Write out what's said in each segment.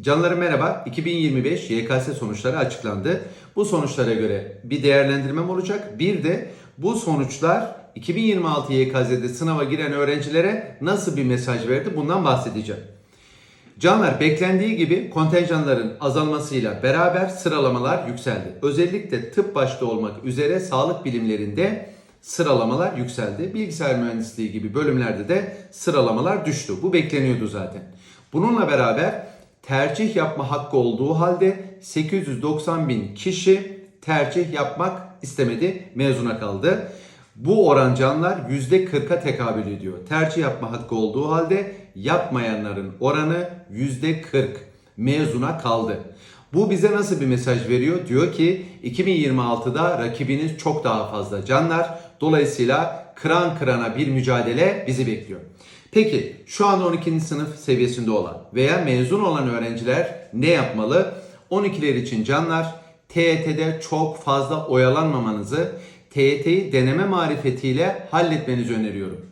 Canlarım merhaba. 2025 YKS sonuçları açıklandı. Bu sonuçlara göre bir değerlendirmem olacak. Bir de bu sonuçlar 2026 YKS'de sınava giren öğrencilere nasıl bir mesaj verdi bundan bahsedeceğim. Canlar beklendiği gibi kontenjanların azalmasıyla beraber sıralamalar yükseldi. Özellikle tıp başta olmak üzere sağlık bilimlerinde sıralamalar yükseldi. Bilgisayar mühendisliği gibi bölümlerde de sıralamalar düştü. Bu bekleniyordu zaten. Bununla beraber tercih yapma hakkı olduğu halde 890 bin kişi tercih yapmak istemedi, mezuna kaldı. Bu oran canlar %40'a tekabül ediyor. Tercih yapma hakkı olduğu halde yapmayanların oranı %40 mezuna kaldı. Bu bize nasıl bir mesaj veriyor? Diyor ki 2026'da rakibiniz çok daha fazla canlar. Dolayısıyla kıran kırana bir mücadele bizi bekliyor. Peki şu anda 12. sınıf seviyesinde olan veya mezun olan öğrenciler ne yapmalı? 12'ler için canlar TYT'de çok fazla oyalanmamanızı, TYT'yi deneme marifetiyle halletmenizi öneriyorum.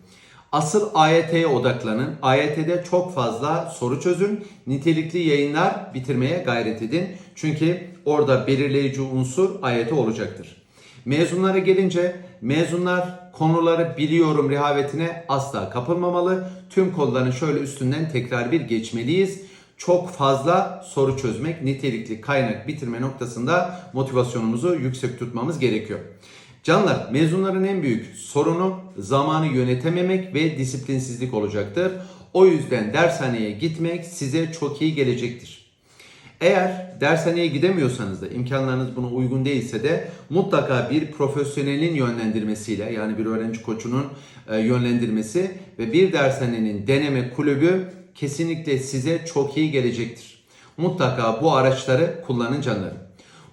Asıl AYT'ye odaklanın. AYT'de çok fazla soru çözün. Nitelikli yayınlar bitirmeye gayret edin. Çünkü orada belirleyici unsur AYT olacaktır. Mezunlara gelince mezunlar konuları biliyorum rehavetine asla kapılmamalı. Tüm konuların şöyle üstünden tekrar bir geçmeliyiz. Çok fazla soru çözmek, nitelikli kaynak bitirme noktasında motivasyonumuzu yüksek tutmamız gerekiyor. Canlar, mezunların en büyük sorunu zamanı yönetememek ve disiplinsizlik olacaktır. O yüzden dershaneye gitmek size çok iyi gelecektir. Eğer dershaneye gidemiyorsanız da imkanlarınız buna uygun değilse de mutlaka bir profesyonelin yönlendirmesiyle yani bir öğrenci koçunun e, yönlendirmesi ve bir dershanenin deneme kulübü kesinlikle size çok iyi gelecektir. Mutlaka bu araçları kullanın canlarım.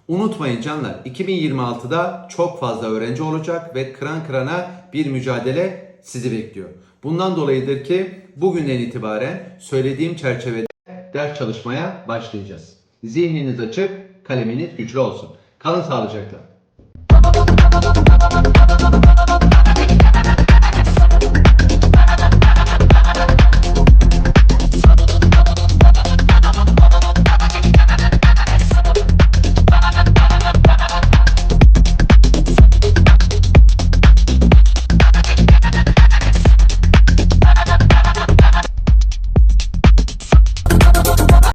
Unutmayın canlar 2026'da çok fazla öğrenci olacak ve kıran kırana bir mücadele sizi bekliyor. Bundan dolayıdır ki bugünden itibaren söylediğim çerçevede ders çalışmaya başlayacağız. Zihniniz açık, kaleminiz güçlü olsun. Kalın sağlıcakla.